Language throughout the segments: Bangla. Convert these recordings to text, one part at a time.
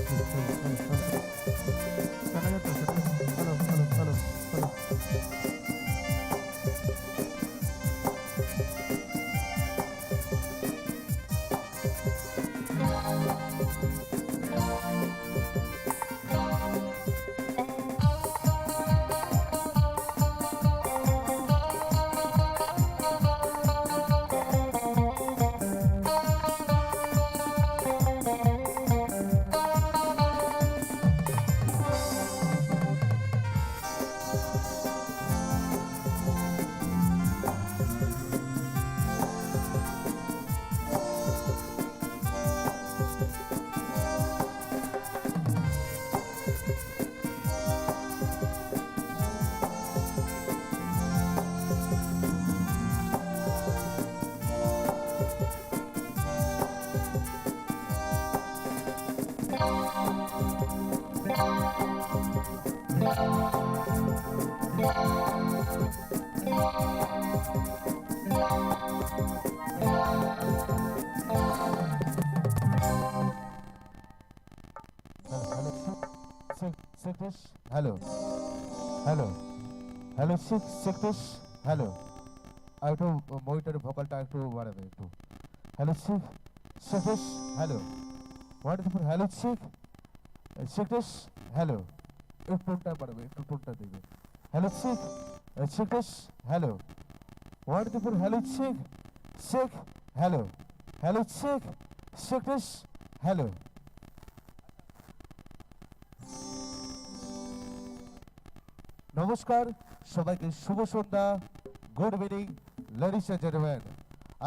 うん。うん。うん。うん。সেক্রেস হ্যালো হ্যালো হ্যালো সেক্রেস হ্যালো আর একটু মনিটরের ভোকালটা একটু বাড়াবে একটু। হ্যালো শিখ সেক্রেস হ্যালো হোয়াট ইজ হ্যালো শিখ সেক্রেস হ্যালো একটু টোনটা বাড়াবে, একটু টোনটা দেবে। হ্যালো শিখ সেক্রেস হ্যালো হোয়াট ইজ হ্যালো শিখ শেখ হ্যালো হ্যালো শেখ সেক্রেস হ্যালো নমস্কার, সবাইকে শুভ সন্ধ্যা। গুড ইভিনিং লেডিস জেন্টলম্যান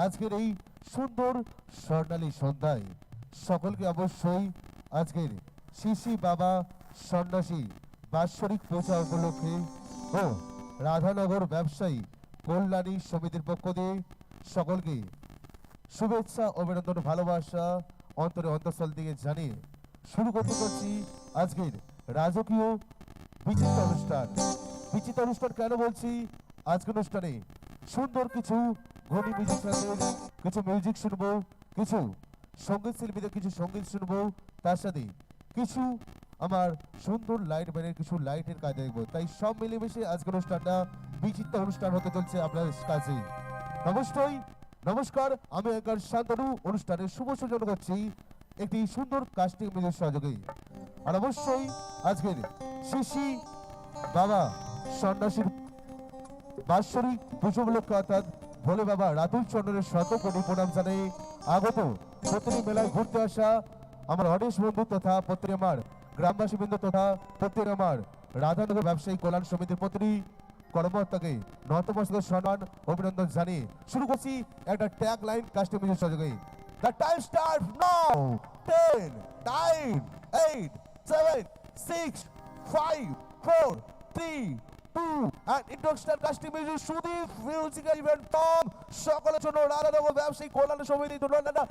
আজকের এই সুন্দর স্বর্ণালী সন্ধ্যায় সকলকে অবশ্যই আজকের শিশি বাবা সন্ন্যাসী বাৎসরিক পূজা উপলক্ষে ও রাধানগর ব্যবসায়ী কল্যাণী সমিতির পক্ষ দিয়ে সকলকে শুভেচ্ছা, অভিনন্দন, ভালোবাসা অন্তরে অন্তঃস্থল থেকে জানিয়ে শুরু করতে করছি আজকের রাজকীয় বিচিত্র অনুষ্ঠান। বিচিত্র অনুষ্ঠান কেন বলছি? আজকে অনুষ্ঠানে সুন্দর কিছু মিউজিশিয়ানদের কিছু মিউজিক শুনব, কিছু সংগীত শিল্পীদের কিছু সংগীত শুনব, তার সাথে কিছু আমার সুন্দর লাইট ব্যানের কিছু লাইটের কাজ দেখব। তাই সব মিলেমিশে আজকে অনুষ্ঠানটা বিচিত্র অনুষ্ঠান হতে চলছে আপনার কাছে। অবশ্যই নমস্কার, আমি একবার শান্তনু। অনুষ্ঠানের শুভ সূচনা করছি একটি সুন্দর কাস্টিং মিউজিক সহযোগে। আর অবশ্যই আজকের শিশি বাবা। সন্ন্যাসীর বাৎসরিক পুজো উপলক্ষে অর্থাৎ ভোলে বাবা রাতুল চন্দ্রের শত কোটি প্রণাম জানাই আগত প্রতিটি মেলায় ঘুরতে আসা আমার অনেশ বন্ধু তথা প্রত্যেক আমার গ্রামবাসী বৃন্দ তথা প্রত্যেক আমার রাধানগর ব্যবসায়ী কল্যাণ সমিতির প্রতিটি কর্মকর্তাকে নতমস্তক সম্মান, অভিনন্দন জানিয়ে শুরু করছি একটা ট্যাগ লাইন কাস্টমাইজের সহযোগে। The time start now ten nine eight seven six five four three two and industrial music Sudip musical event Tom সকলের জন্য রাধানগর ব্যবসায়ী কল্যাণ সমিতি তুলনা ট্যাগ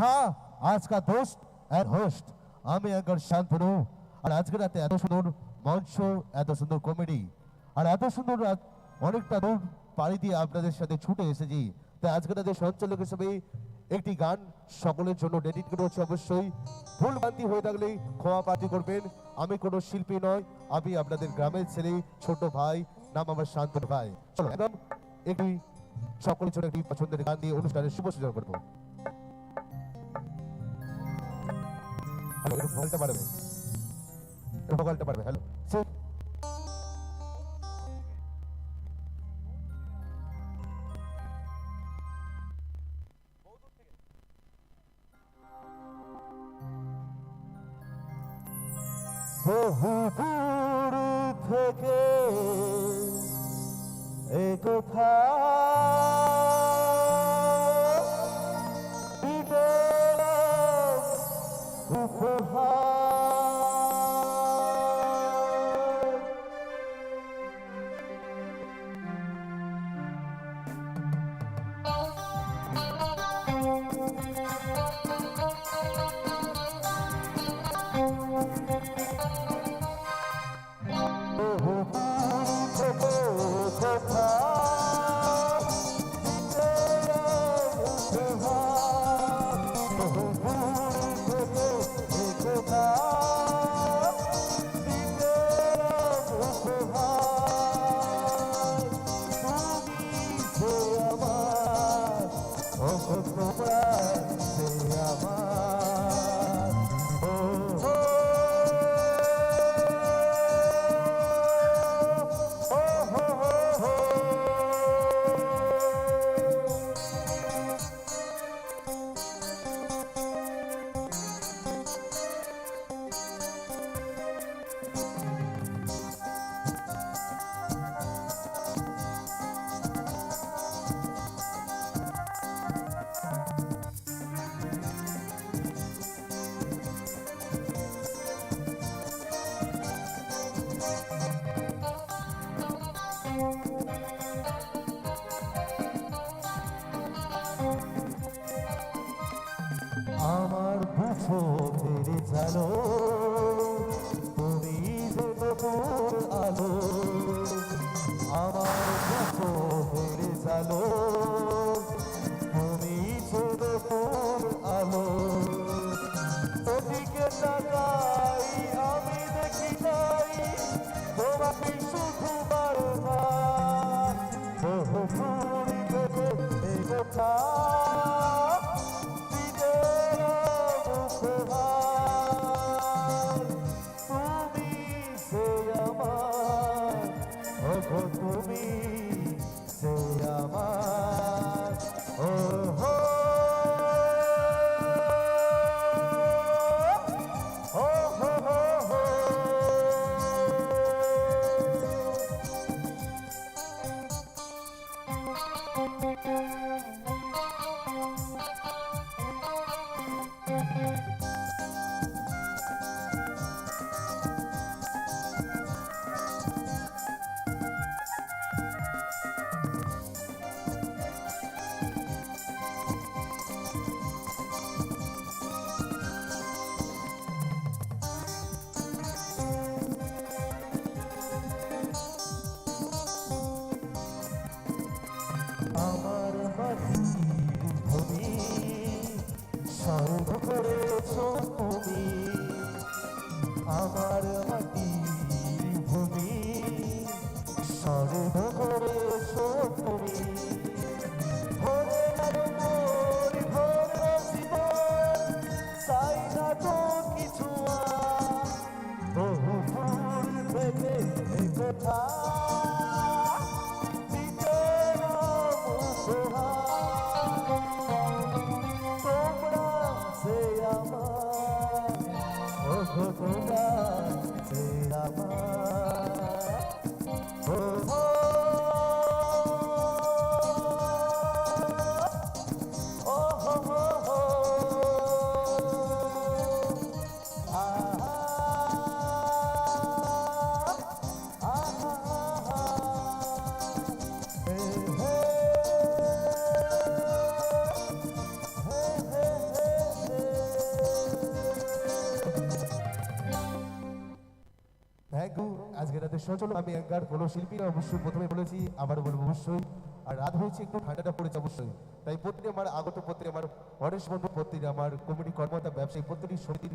হ্যাঁ আজকাল দোস্ত হোস্ট আমি একবার শান্তনু আর আজকে রাতে এত সুন্দর মঞ্চ, এত সুন্দর কমেডি আর এত সুন্দর রাত, অনেকটা দূর পাড়ি দিয়ে আপনাদের সাথে ছুটে এসেছি। তাই আজকে রাতে সঞ্চালক হিসেবে একটি গান সকলের জন্য অবশ্যই। ভুল বান্তি হয়ে থাকলে ক্ষমা প্রার্থী করবেন। আমি কোনো শিল্পী নয় আমি আপনাদের গ্রামের ছেলে, ছোট ভাই, নাম আমার শান্তনু ভাই। চলো, একদম একটি সকলের জন্য একটি পছন্দের গান দিয়ে অনুষ্ঠানের শুভ সূচনা করব। হ্যালো বলতে পারবে। ভোকালটা বাড়বে হ্যালো ফেরে জানো তুমি যে নতুন আলো আমার বুঝো ফেরে জানো তুমি যে নতুন আলো ওদিকে তাকাই আমি দেখি নাই তোমাকে শুধু বারবার সচল আমি অ্যাঙ্গার কোনো শিল্পীরা অবশ্যই প্রথমে বলেছি, আবার বলব অবশ্যই। আর রাত হয়েছে একটু ঠান্ডাটা পড়েছে অবশ্যই। তাই প্রত্যেকে আমার আগত প্রত্যেকে আমার হরেশ বন্ধু প্রত্যেকে আমার কমিটি কর্মকর্তা, ব্যবসায়ী, প্রত্যেকটি সমিতির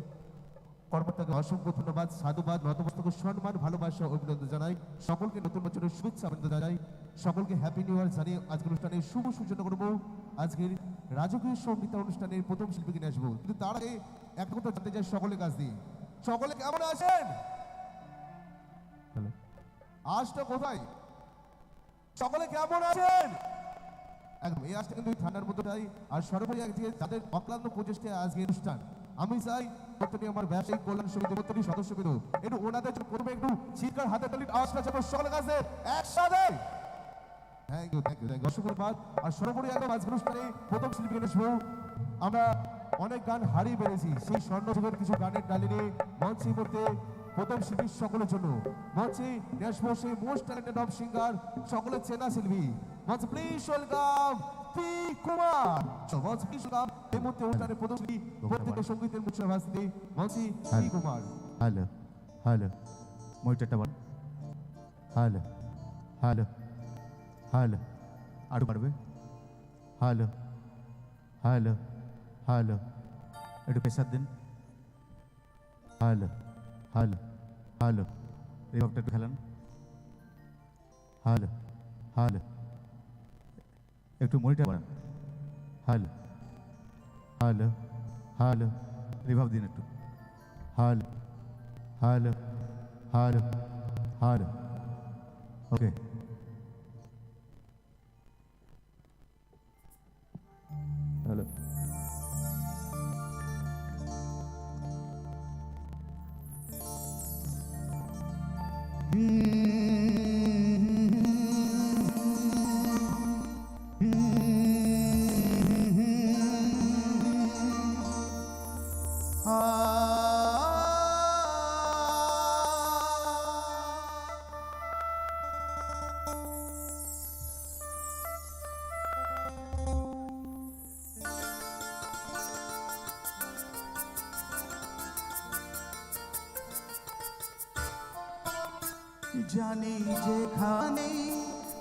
কর্মকর্তাকে অসংখ্য ধন্যবাদ, সাধুবাদ নতমস্তক সম্মান, ভালোবাসা, অভিনন্দন জানাই। সকলকে নতুন বছরের শুভেচ্ছা, অভিনন্দন জানাই। সকলকে হ্যাপি নিউ ইয়ার জানিয়ে আজকের অনুষ্ঠানের শুভ সূচনা করব। আজকের রাজকীয় সংগীত অনুষ্ঠানের প্রথম শিল্পীকে নিয়ে আসব। কিন্তু তার আগে একটা কথা জানতে চাই সকলের কাছ দিয়ে। সকলে কেমন আছেন? আজটা কোথায়? সকলে কেমন আছেন? একদম, এই আজটা কিন্তু ঠান্ডার মধ্যেটাই আর সর্বোপরি একদিকে যাদের অক্লান্ত প্রচেষ্টায় আজকে অনুষ্ঠান, আমি চাই আমার ব্যবসায়িক কল্যাণ সমিতি প্রত্যেকটি একটু ওনাদের একটু হাতে তালির আওয়াজটা যাব সকলের কাছে একসাথে। Thank you thank you thank অসংখ্য আর সর্বোপরি একদম আজকের অনুষ্ঠানে প্রথম শিল্পী আসব আমরা অনেক গান হারিয়ে পেরেছি সেই স্বর্ণযুগের কিছু গানের ডালি নিয়ে মঞ্চে করতে প্রথম শিল্পী সকলের জন্য। মঞ্চে আসব সেই মোস্ট ট্যালেন্টেড অফ সিঙ্গার সকলের চেনা শিল্পী। মঞ্চ প্লিজ ওয়েলকাম পি কুমার মঞ্চ প্লিজ ওয়েলকাম এই মুহূর্তে অনুষ্ঠানের প্রত্যেকটা সঙ্গীতের মুখ্য ভাস্তি মঞ্চে পি কুমার হ্যালো হ্যালো মনিটরটা বল। হ্যালো হ্যালো হ্যালো আরও পারবে হ্যালো হ্যালো হ্যালো একটু প্রেশার দিন। হ্যালো হ্যালো হ্যালো রিভাবটা একটু খেলান। হ্যালো হ্যালো, একটু মনিটর বাড়ান হ্যালো হ্যালো হ্যালো রিভাব দিন একটু। Hello hello hello hello okay জানি যেখানে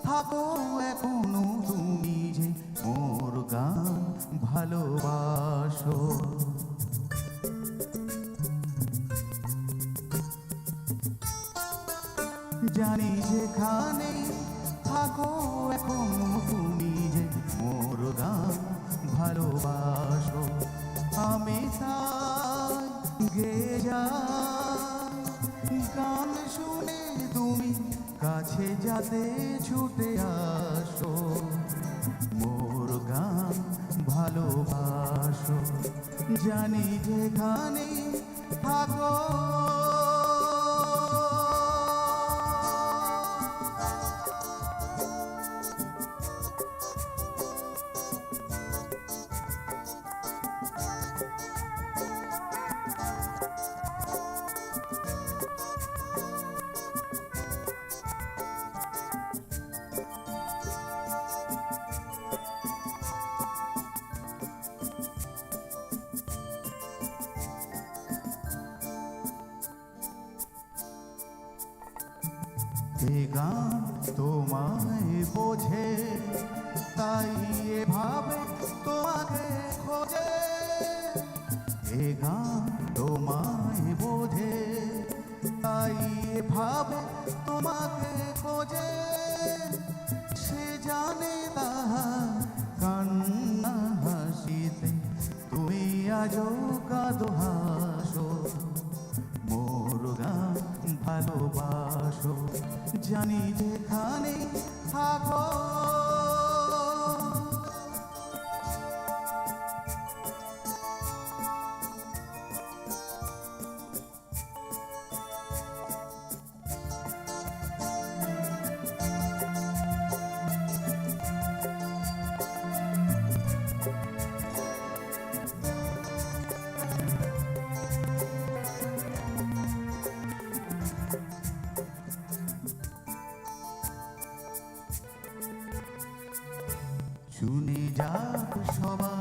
থাকো এখনও তুমি যে মোর গান ভালোবাসো। যেখানে থাকো। এভাবে তোমাকে খোঁজে, সে জানে তাহার কান্না হাসিতে, তুমি আজও কাঁদো হাসো, মোর গান ভালোবাসো। জানি যেখানে থাকো শুনে যাক সবাই।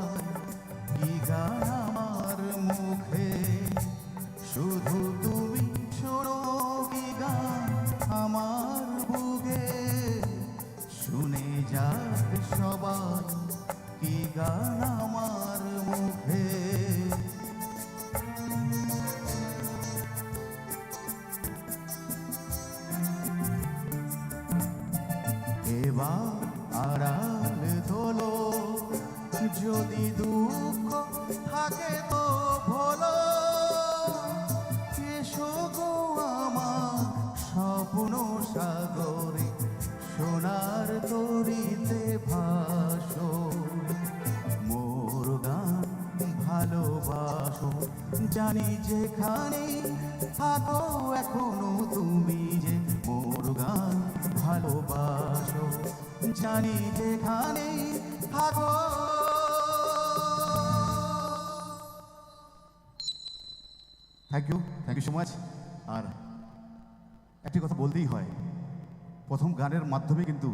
সাগরে সোনার তরিতে ভাসো। মোর গান ভালোবাসো। জানি যেখানে থাকো এখনও তুমি যে মোর গান ভালোবাসো। জানি যেখানে থাকো। Thank you thank you so much একটি কথা বলতেই হয়। প্রথম গানের মাধ্যমে কিন্তু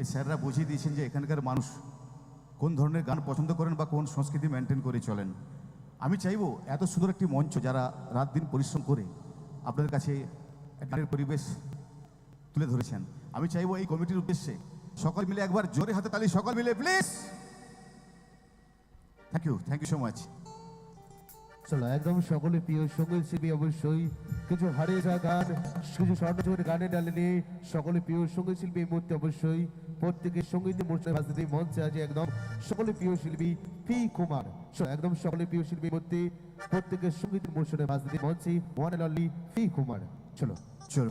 এই স্যাররা বুঝিয়ে দিয়েছেন যে এখানকার মানুষ কোন ধরনের গান পছন্দ করেন বা কোন সংস্কৃতি মেনটেন করে চলেন। আমি চাইব এত সুন্দর একটি মঞ্চ যারা রাত দিন পরিশ্রম করে আপনাদের কাছে গানের পরিবেশ তুলে ধরেছেন। আমি চাইব এই কমিটির উদ্দেশ্যে সকল মিলে একবার জোরে হাতে তালি, সকল মিলে please thank you thank you so much চলো, একদম সকলে প্রিয় সংগীত শিল্পী অবশ্যই কিছু হারিয়ে যাওয়া গান কিছু স্বর্ণচুর গানে ডালে নিয়ে সকলে প্রিয় সংগীত শিল্পী এই মুহূর্তে অবশ্যই। প্রত্যেকের সংগীত মূর্তি ভাষাতে মঞ্চে আছে একদম সকলে প্রিয় শিল্পী পি কুমার। একদম সকলে প্রিয় শিল্পী মূর্তি প্রত্যেকের সংগীত মূর্তি ভাষাতে মঞ্চে ওয়ান অ্যান্ড পি কুমার। চলো। চলো।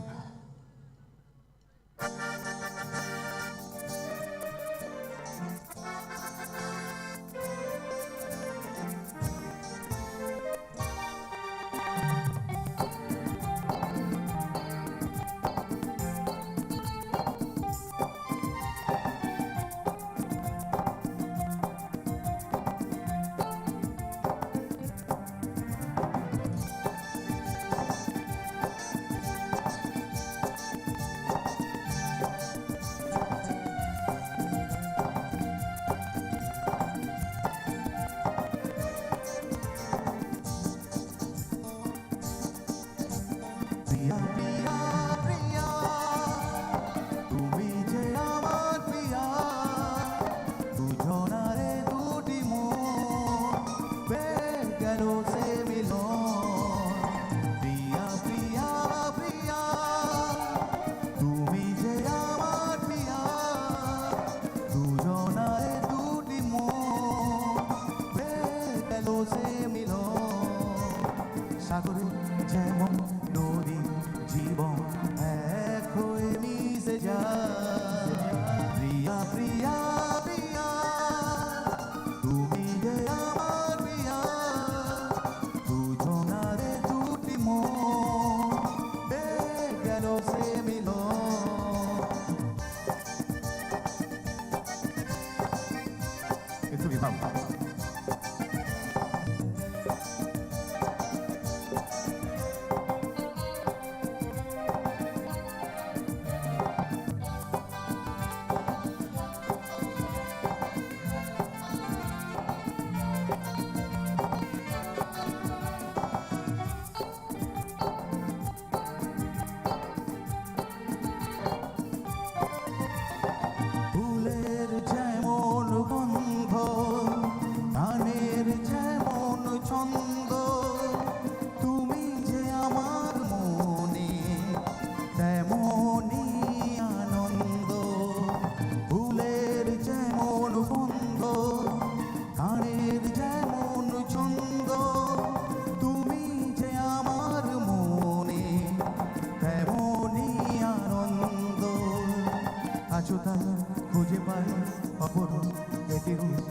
Thank you.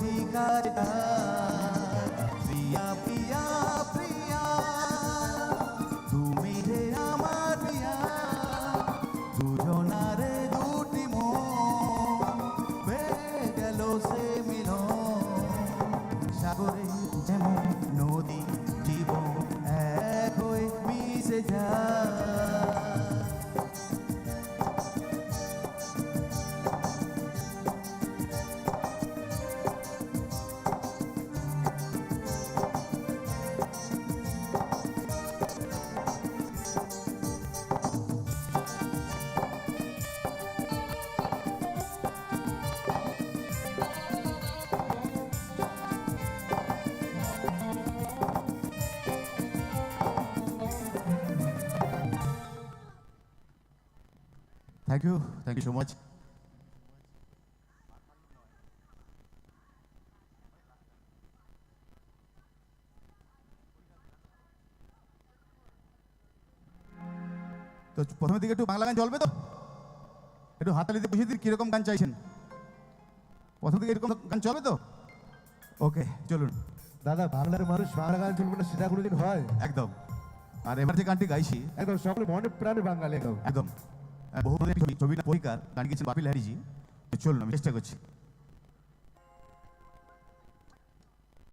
কাজটা প্রিয়া প্রিয়া প্রিয়া তুমি রে আমার প্রিয়া দুজনারে দুটি বেয়ে গেল সে মিলন সাগরে যেমন নদী জীবন এক হয়ে মিশে যায় thank you thank you so much তো প্রথমের দিকে একটু বাংলা গান চলবে তো? একটু হাতালিতে বুঝিয়ে দিন কীরকম গান চাইছেন? প্রথম দিকে এরকম গান চলবে তো? ওকে চলুন। দাদা বাংলার মানুষ বাংলা গান চলবে না সেটা কোনোদিন হয়? একদম। আর এবার যে গানটি গাইছি একদম সকলে মনে প্রাণে বাঙালি একদম একদম। বহু ছবি ছবিটা পরিকার গান গেছেন বাপিল হ্যারিজি। তো চলুন আমি চেষ্টা করছি।